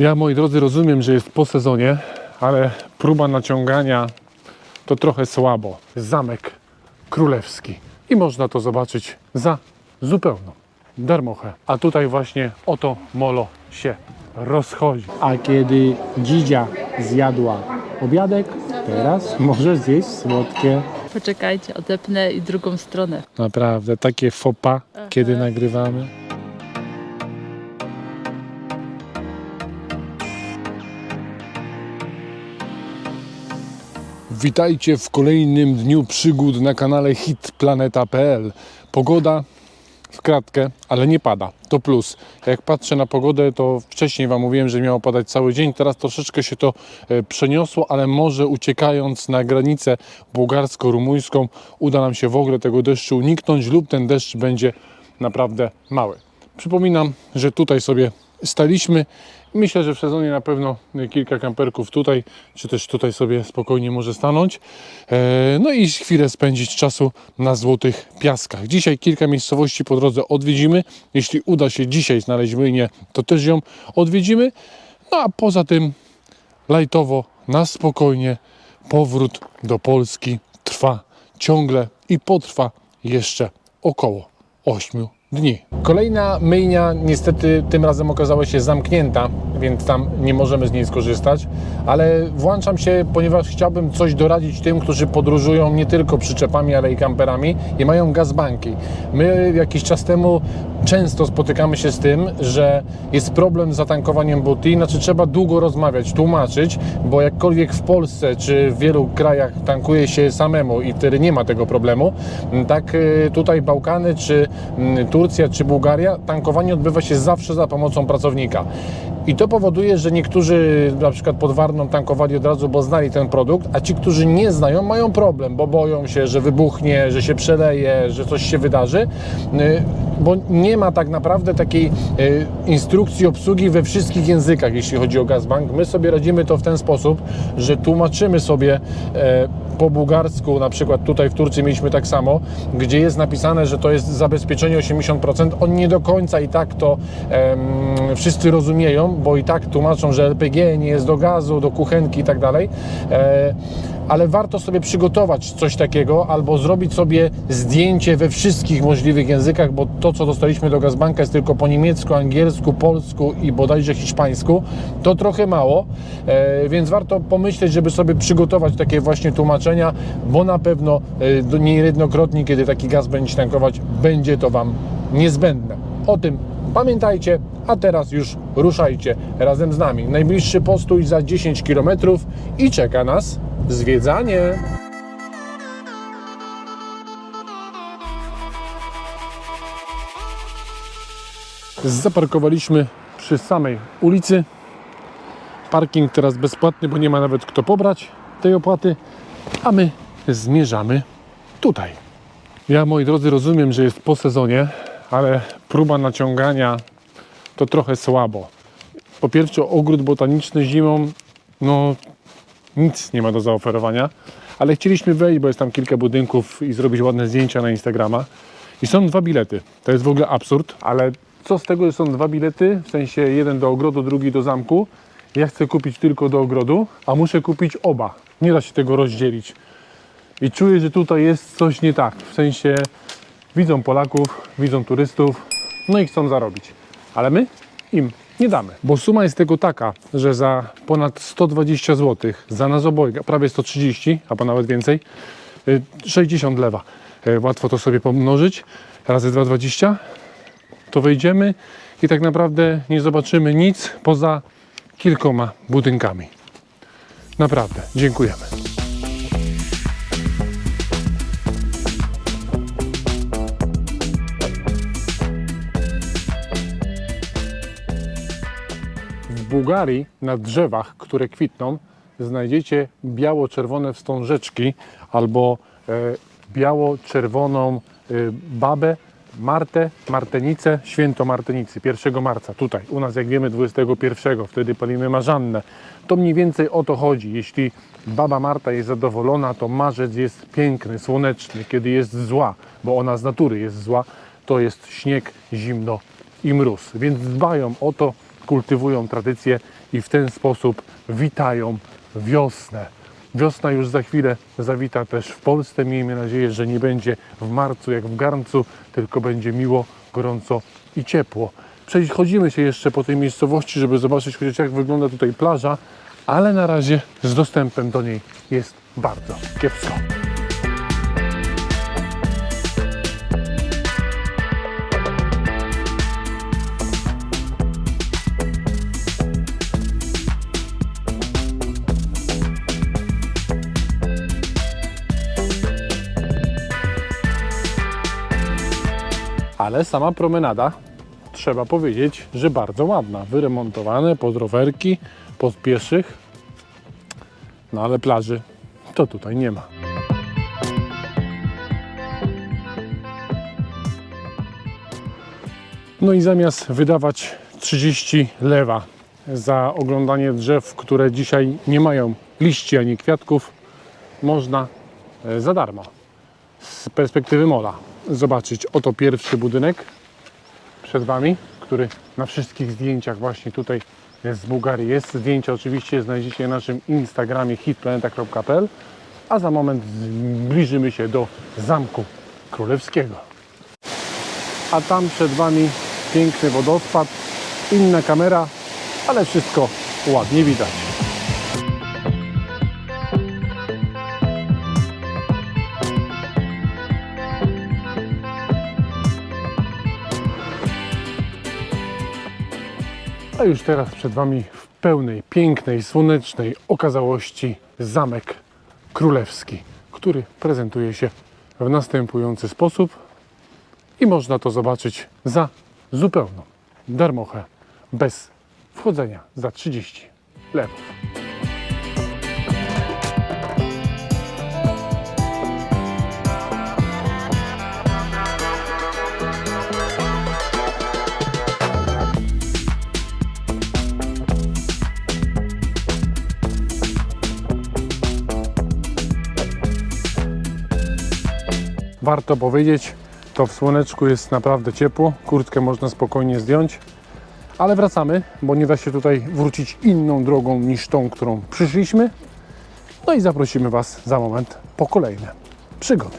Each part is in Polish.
Ja, moi drodzy, rozumiem, że jest po sezonie, ale próba naciągania to trochę słabo. Zamek królewski. I można to zobaczyć za zupełną darmochę. A tutaj właśnie oto molo się rozchodzi. A kiedy dzidzia zjadła obiadek, teraz może zjeść słodkie. Poczekajcie, odepnę i drugą stronę. Naprawdę, takie fopa, kiedy nagrywamy. Witajcie w kolejnym dniu przygód na kanale hitplaneta.pl. Pogoda w kratkę, ale nie pada. To plus. Jak patrzę na pogodę, to wcześniej Wam mówiłem, że miało padać cały dzień. Teraz troszeczkę się to e, przeniosło, ale może uciekając na granicę bułgarsko-rumuńską uda nam się w ogóle tego deszczu uniknąć lub ten deszcz będzie naprawdę mały. Przypominam, że tutaj sobie staliśmy. Myślę, że w sezonie na pewno kilka kamperków tutaj, czy też tutaj sobie spokojnie może stanąć. E, No i chwilę spędzić czasu na złotych piaskach. Dzisiaj kilka miejscowości po drodze odwiedzimy. Jeśli uda się dzisiaj znaleźć myjnię, to też ją odwiedzimy. No a poza tym lajtowo, na spokojnie, powrót do Polski trwa ciągle i potrwa jeszcze około 8 dni. Kolejna myjnia niestety tym razem okazała się zamknięta, więc tam nie możemy z niej skorzystać, ale włączam się, ponieważ chciałbym coś doradzić tym, którzy podróżują nie tylko przyczepami, ale i kamperami i mają gazbanki. My jakiś czas temu często spotykamy się z tym, że jest problem z zatankowaniem buty, znaczy trzeba długo rozmawiać, tłumaczyć, bo jakkolwiek w Polsce czy w wielu krajach tankuje się samemu i wtedy nie ma tego problemu, tak y, tutaj Bałkany, czy mm, Turcja, czy Bułgaria, tankowanie odbywa się zawsze za pomocą pracownika. I to powoduje, że niektórzy na przykład pod Warną tankowali od razu, bo znali ten produkt, a ci, którzy nie znają, mają problem, bo boją się, że wybuchnie, że się przeleje, że coś się wydarzy, y, bo nie ma tak naprawdę takiej y, instrukcji obsługi we wszystkich językach, jeśli chodzi o Gazbank. My sobie radzimy to w ten sposób, że tłumaczymy sobie e, po bułgarsku, na przykład tutaj w Turcji mieliśmy tak samo, gdzie jest napisane, że to jest zabezpieczenie 80%. Oni nie do końca i tak to em, wszyscy rozumieją, bo i tak tłumaczą, że LPG nie jest do gazu, do kuchenki i tak dalej. E, ale warto sobie przygotować coś takiego albo zrobić sobie zdjęcie we wszystkich możliwych językach, bo to, co dostaliśmy do Gazbanka jest tylko po niemiecku, angielsku, polsku i bodajże hiszpańsku. To trochę mało, e, więc warto pomyśleć, żeby sobie przygotować takie właśnie tłumaczenia, bo na pewno e, niejednokrotnie, kiedy taki gaz będzie tankować, będzie to Wam niezbędne. O tym pamiętajcie, a teraz już ruszajcie razem z nami. Najbliższy postój za 10 km i czeka nas zwiedzanie. Zaparkowaliśmy przy samej ulicy. Parking teraz bezpłatny, bo nie ma nawet kto pobrać tej opłaty, a my zmierzamy tutaj. Ja, moi drodzy, rozumiem, że jest po sezonie, ale próba naciągania to trochę słabo. Po pierwsze, ogród botaniczny zimą, no nic nie ma do zaoferowania, ale chcieliśmy wejść, bo jest tam kilka budynków i zrobić ładne zdjęcia na Instagrama. I są dwa bilety. To jest w ogóle absurd, ale co z tego, że są dwa bilety, w sensie jeden do ogrodu, drugi do zamku. Ja chcę kupić tylko do ogrodu, a muszę kupić oba. Nie da się tego rozdzielić. I czuję, że tutaj jest coś nie tak. W sensie widzą Polaków, widzą turystów, no i chcą zarobić. Ale my im nie damy. Bo suma jest tego taka, że za ponad 120 zł, za nas obojga, prawie 130, albo nawet więcej, y, 60 lewa. Y, Łatwo to sobie pomnożyć. Razy 2,20 to wejdziemy i tak naprawdę nie zobaczymy nic poza kilkoma budynkami. Naprawdę, dziękujemy. Bułgarii na drzewach, które kwitną, znajdziecie biało-czerwone wstążeczki albo e, biało-czerwoną e, babę, Martę, Martenicę, święto Martenicy, 1 marca, tutaj. U nas, jak wiemy, 21, wtedy palimy marzannę. To mniej więcej o to chodzi. Jeśli baba Marta jest zadowolona, to marzec jest piękny, słoneczny. Kiedy jest zła, bo ona z natury jest zła, to jest śnieg, zimno i mróz. Więc dbają o to, kultywują tradycję i w ten sposób witają wiosnę. Wiosna już za chwilę zawita też w Polsce. Miejmy nadzieję, że nie będzie w marcu jak w garncu, tylko będzie miło, gorąco i ciepło. Przechodzimy się jeszcze po tej miejscowości, żeby zobaczyć chociaż jak wygląda tutaj plaża, ale na razie z dostępem do niej jest bardzo kiepsko. Ale sama promenada, trzeba powiedzieć, że bardzo ładna. Wyremontowane pod rowerki, pod pieszych. No ale plaży to tutaj nie ma. No i zamiast wydawać 30 lewa za oglądanie drzew, które dzisiaj nie mają liści ani kwiatków, można e, za darmo z perspektywy mola zobaczyć oto pierwszy budynek przed Wami, który na wszystkich zdjęciach właśnie tutaj z Bułgarii jest. Zdjęcia oczywiście znajdziecie na naszym Instagramie hitplaneta.pl a za moment zbliżymy się do Zamku Królewskiego. A tam przed Wami piękny wodospad, inna kamera, ale wszystko ładnie widać. A już teraz przed Wami w pełnej, pięknej, słonecznej okazałości Zamek Królewski, który prezentuje się w następujący sposób i można to zobaczyć za zupełną darmochę, bez wchodzenia za 30 lewów. Warto powiedzieć, to w słoneczku jest naprawdę ciepło, kurtkę można spokojnie zdjąć, ale wracamy, bo nie da się tutaj wrócić inną drogą niż tą, którą przyszliśmy. No i zaprosimy Was za moment po kolejne przygody.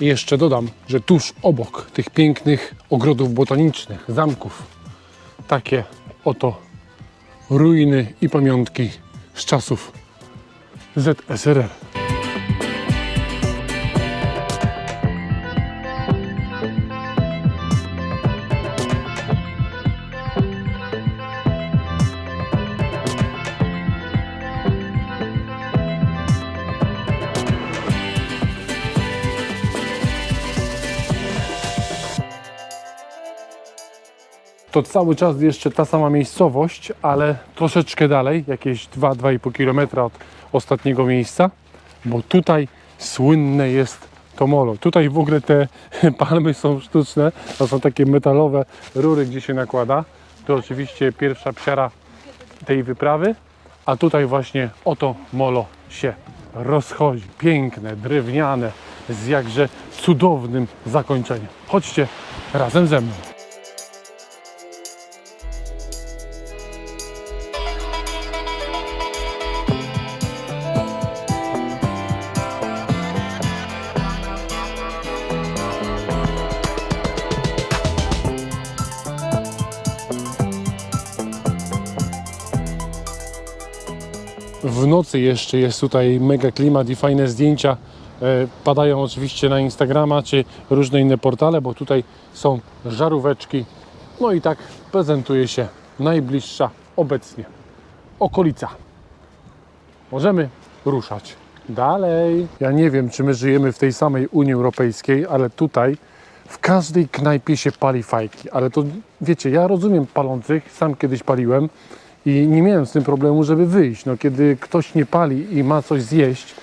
I jeszcze dodam, że tuż obok tych pięknych ogrodów botanicznych, zamków, takie oto ruiny i pamiątki z czasów ZSRR. To cały czas jeszcze ta sama miejscowość, ale troszeczkę dalej, jakieś 2-2,5 km od ostatniego miejsca, bo tutaj słynne jest to molo. Tutaj w ogóle te palmy są sztuczne, to są takie metalowe rury, gdzie się nakłada. To oczywiście pierwsza psiara tej wyprawy, a tutaj właśnie oto molo się rozchodzi. Piękne, drewniane, z jakże cudownym zakończeniem. Chodźcie razem ze mną. Jeszcze jest tutaj mega klimat i fajne zdjęcia. E, Padają oczywiście na Instagrama czy różne inne portale, bo tutaj są żaróweczki. No i tak prezentuje się najbliższa obecnie okolica. Możemy ruszać dalej. Ja nie wiem, czy my żyjemy w tej samej Unii Europejskiej, ale tutaj w każdej knajpie się pali fajki. Ale to wiecie, ja rozumiem palących, sam kiedyś paliłem i nie miałem z tym problemu, żeby wyjść. No, kiedy ktoś nie pali i ma coś zjeść,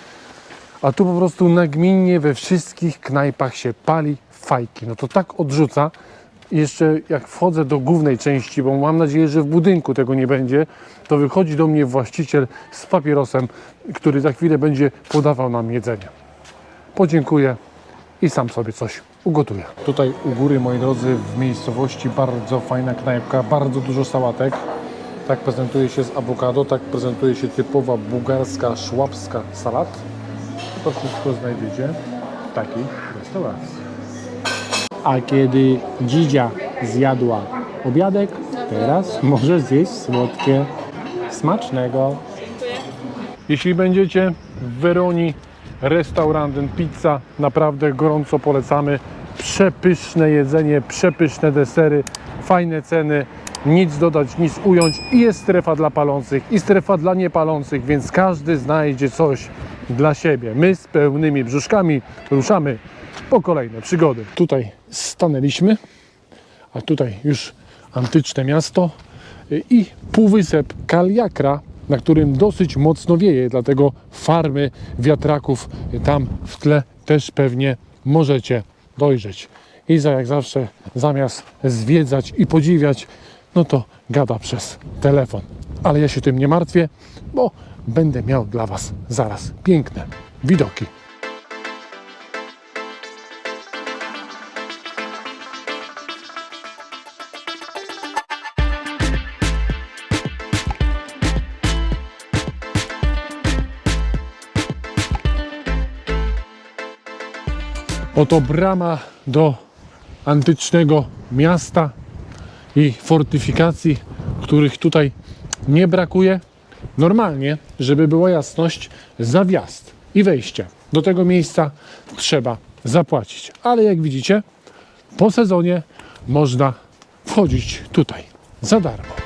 a tu po prostu nagminnie we wszystkich knajpach się pali fajki. No to tak odrzuca. Jeszcze jak wchodzę do głównej części, bo mam nadzieję, że w budynku tego nie będzie, to wychodzi do mnie właściciel z papierosem, który za chwilę będzie podawał nam jedzenie. Podziękuję i sam sobie coś ugotuję. Tutaj u góry, moi drodzy, w miejscowości bardzo fajna knajpka, bardzo dużo sałatek. Tak prezentuje się z awokado, tak prezentuje się typowa bułgarska, szłapska salat. To wszystko znajdziecie w takiej restauracji. A kiedy dzidzia zjadła obiadek, teraz może zjeść słodkie. Smacznego. Jeśli będziecie w Weronii, restaurant Pizza, naprawdę gorąco polecamy. Przepyszne jedzenie, przepyszne desery, fajne ceny, nic dodać, nic ująć. I jest strefa dla palących, i strefa dla niepalących, więc każdy znajdzie coś dla siebie. My z pełnymi brzuszkami ruszamy po kolejne przygody. Tutaj stanęliśmy, a tutaj już antyczne miasto i półwysep Kaliakra, na którym dosyć mocno wieje, dlatego farmy wiatraków tam w tle też pewnie możecie dojrzeć. Iza jak zawsze zamiast zwiedzać i podziwiać, no to gada przez telefon. Ale ja się tym nie martwię, bo będę miał dla Was zaraz piękne widoki. Oto brama do antycznego miasta i fortyfikacji, których tutaj nie brakuje. Normalnie, żeby była jasność, za wjazd i wejście do tego miejsca trzeba zapłacić. Ale jak widzicie, po sezonie można wchodzić tutaj za darmo.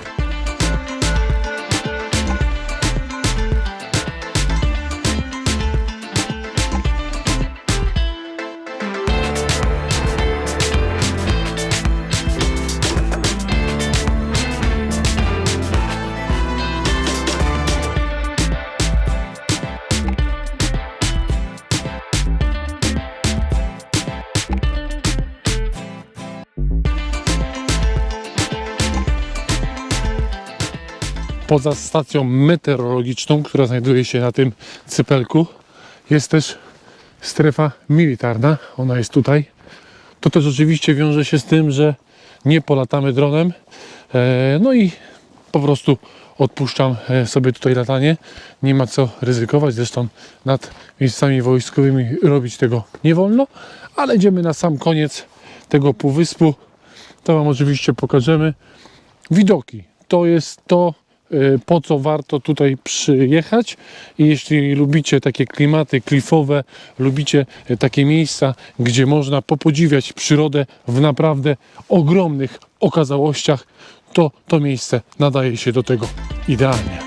Poza stacją meteorologiczną, która znajduje się na tym cypelku, jest też strefa militarna. Ona jest tutaj. To też oczywiście wiąże się z tym, że nie polatamy dronem. E, No i po prostu odpuszczam e, sobie tutaj latanie. Nie ma co ryzykować. Zresztą nad miejscami wojskowymi robić tego nie wolno. Ale idziemy na sam koniec tego półwyspu. To Wam oczywiście pokażemy widoki. To jest to, po co warto tutaj przyjechać. I jeśli lubicie takie klimaty klifowe, lubicie y, takie miejsca, gdzie można popodziwiać przyrodę w naprawdę ogromnych okazałościach, to to miejsce nadaje się do tego idealnie.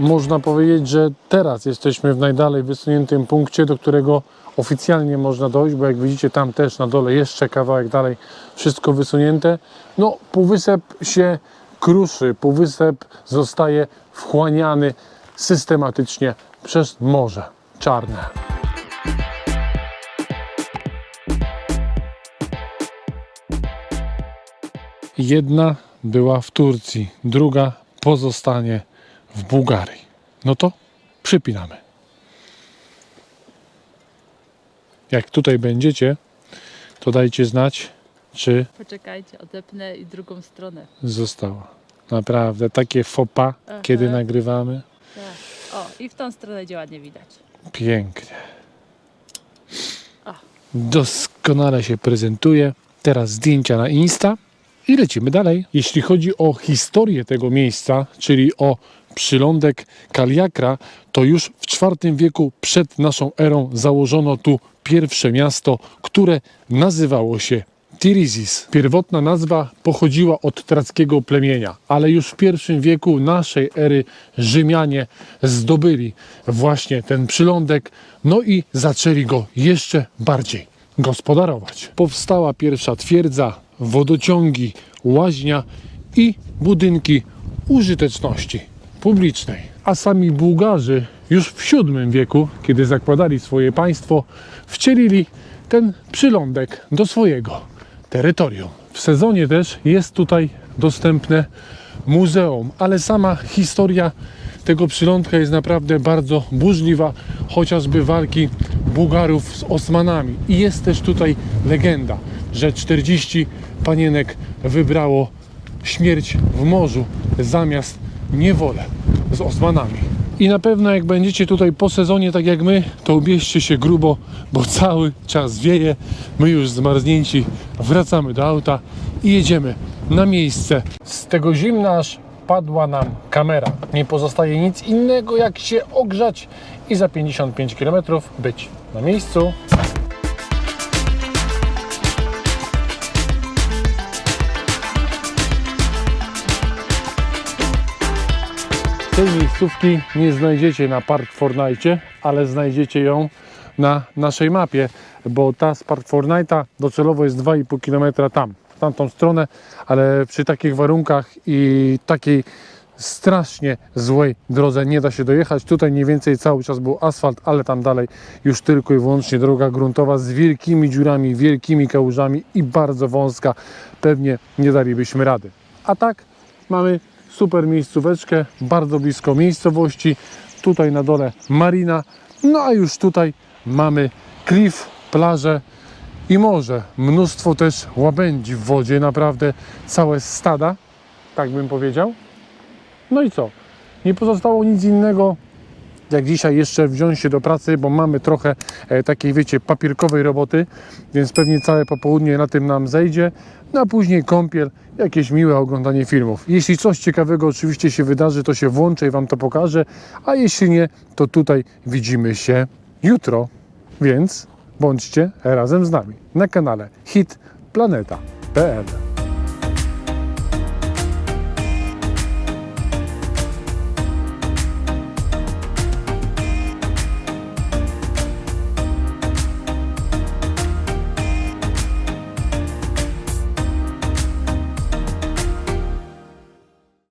Można powiedzieć, że teraz jesteśmy w najdalej wysuniętym punkcie, do którego oficjalnie można dojść, bo jak widzicie tam też na dole jeszcze kawałek dalej wszystko wysunięte. No, półwysep się kruszy, półwysep zostaje wchłaniany systematycznie przez Morze Czarne. Jedna była w Turcji, druga pozostanie w Bułgarii. No to przypinamy. Jak tutaj będziecie, to dajcie znać, czy Poczekajcie, odepnę i drugą stronę. została. Naprawdę, takie fopa, Aha. kiedy nagrywamy. Tak. O, i w tą stronę gdzie ładnie widać. Pięknie. O. Doskonale się prezentuje. Teraz zdjęcia na Insta i lecimy dalej. Jeśli chodzi o historię tego miejsca, czyli o przylądek Kaliakra, to już w IV wieku przed naszą erą założono tu pierwsze miasto, które nazywało się Tirizis. Pierwotna nazwa pochodziła od trackiego plemienia, ale już w I wieku naszej ery Rzymianie zdobyli właśnie ten przylądek, no i zaczęli go jeszcze bardziej gospodarować. Powstała pierwsza twierdza, wodociągi, łaźnia i budynki użyteczności publicznej. A sami Bułgarzy już w VII wieku, kiedy zakładali swoje państwo, wcielili ten przylądek do swojego terytorium. W sezonie też jest tutaj dostępne muzeum, ale sama historia tego przylądka jest naprawdę bardzo burzliwa, chociażby walki Bułgarów z Osmanami. I jest też tutaj legenda, że 40 panienek wybrało śmierć w morzu zamiast niewolę z Osmanami. I na pewno jak będziecie tutaj po sezonie tak jak my, to ubierzcie się grubo, bo cały czas wieje. My już zmarznięci wracamy do auta i jedziemy na miejsce. Z tego zimna aż padła nam kamera. Nie pozostaje nic innego jak się ogrzać i za 55 km być na miejscu. Tej miejscówki nie znajdziecie na Park Fortnite, ale znajdziecie ją na naszej mapie, bo ta z Park Fortnite'a docelowo jest 2,5 km tam, w tamtą stronę, ale przy takich warunkach i takiej strasznie złej drodze nie da się dojechać. Tutaj mniej więcej cały czas był asfalt, ale tam dalej już tylko i wyłącznie droga gruntowa z wielkimi dziurami, wielkimi kałużami i bardzo wąska. Pewnie nie dalibyśmy rady. A tak mamy super miejscóweczkę, bardzo blisko miejscowości. Tutaj na dole marina, no a już tutaj mamy klif, plażę i morze. Mnóstwo też łabędzi w wodzie, naprawdę całe stada, tak bym powiedział. No i co? Nie pozostało nic innego, jak dzisiaj jeszcze wziąć się do pracy, bo mamy trochę e, takiej, wiecie, papierkowej roboty, więc pewnie całe popołudnie na tym nam zejdzie, no a później kąpiel, jakieś miłe oglądanie filmów. Jeśli coś ciekawego oczywiście się wydarzy, to się włączę i Wam to pokażę, a jeśli nie, to tutaj widzimy się jutro, więc bądźcie razem z nami na kanale hitplaneta.pl